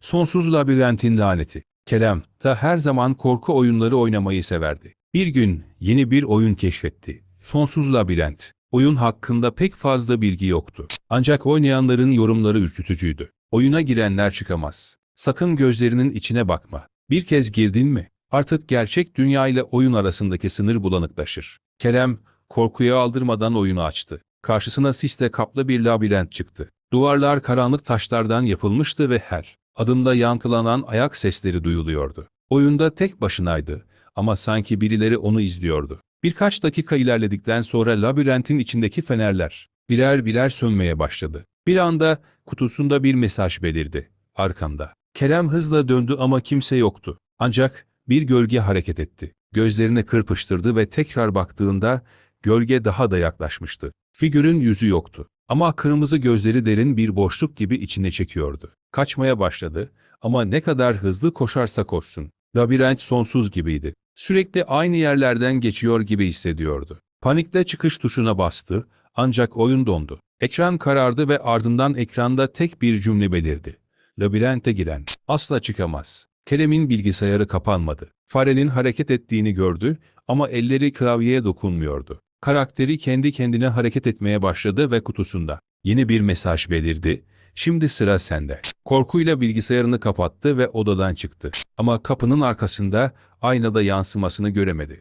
Sonsuz labirentin laneti. Kerem da her zaman korku oyunları oynamayı severdi. Bir gün yeni bir oyun keşfetti. Sonsuz labirent. Oyun hakkında pek fazla bilgi yoktu. Ancak oynayanların yorumları ürkütücüydü. Oyuna girenler çıkamaz. Sakın gözlerinin içine bakma. Bir kez girdin mi? Artık gerçek dünya ile oyun arasındaki sınır bulanıklaşır. Kerem, korkuya aldırmadan oyunu açtı. Karşısına sisle kaplı bir labirent çıktı. Duvarlar karanlık taşlardan yapılmıştı ve her adımda yankılanan ayak sesleri duyuluyordu. Oyunda tek başınaydı ama sanki birileri onu izliyordu. Birkaç dakika ilerledikten sonra labirentin içindeki fenerler birer birer sönmeye başladı. Bir anda kutusunda bir mesaj belirdi. Arkanda. Kerem hızla döndü ama kimse yoktu. Ancak bir gölge hareket etti. Gözlerini kırpıştırdı ve tekrar baktığında gölge daha da yaklaşmıştı. Figürün yüzü yoktu. Ama kırmızı gözleri derin bir boşluk gibi içine çekiyordu. Kaçmaya başladı ama ne kadar hızlı koşarsa koşsun. Labirent sonsuz gibiydi. Sürekli aynı yerlerden geçiyor gibi hissediyordu. Panikle çıkış tuşuna bastı ancak oyun dondu. Ekran karardı ve ardından ekranda tek bir cümle belirdi. Labirente giren asla çıkamaz. Kerem'in bilgisayarı kapanmadı. Farenin hareket ettiğini gördü ama elleri klavyeye dokunmuyordu. Karakteri kendi kendine hareket etmeye başladı ve kutusunda yeni bir mesaj belirdi. Şimdi sıra sende. Korkuyla bilgisayarını kapattı ve odadan çıktı. Ama kapının arkasında aynada yansımasını göremedi.